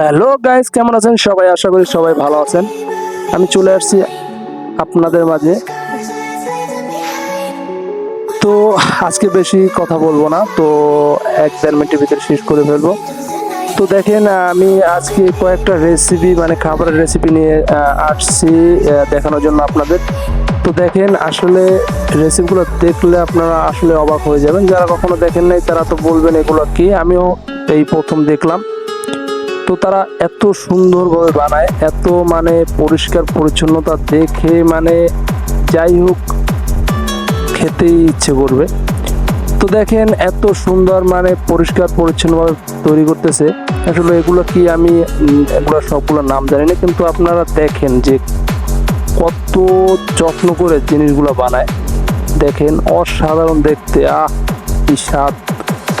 Hello guys কেমন আছেন? সবাই আশা করি সবাই ভালো আছেন। আমি চলে আসছি আপনাদের মাঝে। তো আজকে বেশি কথা বলব না, তো এক দেড় মিনিটের ভিতরে শেষ করে ফেলব। তো দেখেন, আমি আজকে কয়েকটা রেসিপি মানে খাবারের রেসিপি নিয়ে আসছি দেখানোর জন্য আপনাদের। তো দেখেন, আসলে রেসিপিগুলো দেখলে আপনারা আসলে অবাক হয়ে যাবেন। যারা কখনো দেখেন নাই, তারা তো বলবেন এগুলো কি? আমিও এই প্রথম দেখলাম। তো তারা এত সুন্দরভাবে বানায়, এত মানে পরিষ্কার পরিচ্ছন্নতা দেখে মানে যাই হোক খেতেই ইচ্ছে করবে। তো দেখেন এত সুন্দর মানে পরিষ্কার পরিচ্ছন্নভাবে তৈরি করতেছে। আসলে এগুলো কি আমি এগুলো সবগুলো নাম জানি না, কিন্তু আপনারা দেখেন যে কত যত্ন করে জিনিসগুলো বানায়। দেখেন অসাধারণ দেখতে, আহ, কি স্বাদ।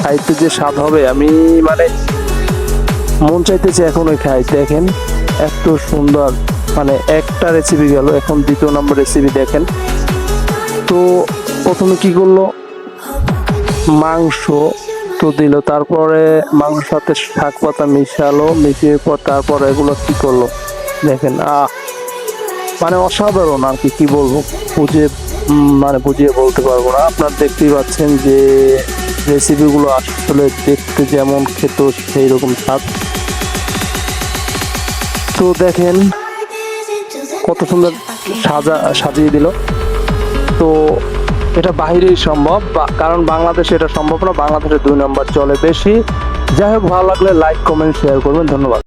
খাইতে যে স্বাদ হবে, আমি মানে মন চাইতেছে এখন ওই খাই। দেখেন, এত সুন্দর। মানে একটা রেসিপি গেল, এখন দ্বিতীয় নম্বর রেসিপি দেখেন। তো প্রথমে কি করল? মাংস তো দিল, তারপরে মাংস সাথে শাক পাতা মিশালো, মিশিয়ে পর তারপরে এগুলো কি করল? দেখেন, আহ! মানে অসাধারণ আর কি কি বলব? বুঝে মানে বুঝিয়ে বলতে পারব না। আপনার দেখতেই পাচ্ছেন যে রেসিপিগুলো আসলে দেখতে যেমন খেত সেই রকম স্বাদ। তো দেখেন কত সুন্দর সাজা, সাজিয়ে দিল। তো এটা বাহিরেই সম্ভব কারণ বাংলাদেশে এটা সম্ভব না বাংলাদেশে দুই নম্বর চলে বেশি। যাই হোক, ভালো লাগলে লাইক কমেন্ট শেয়ার করবেন। ধন্যবাদ।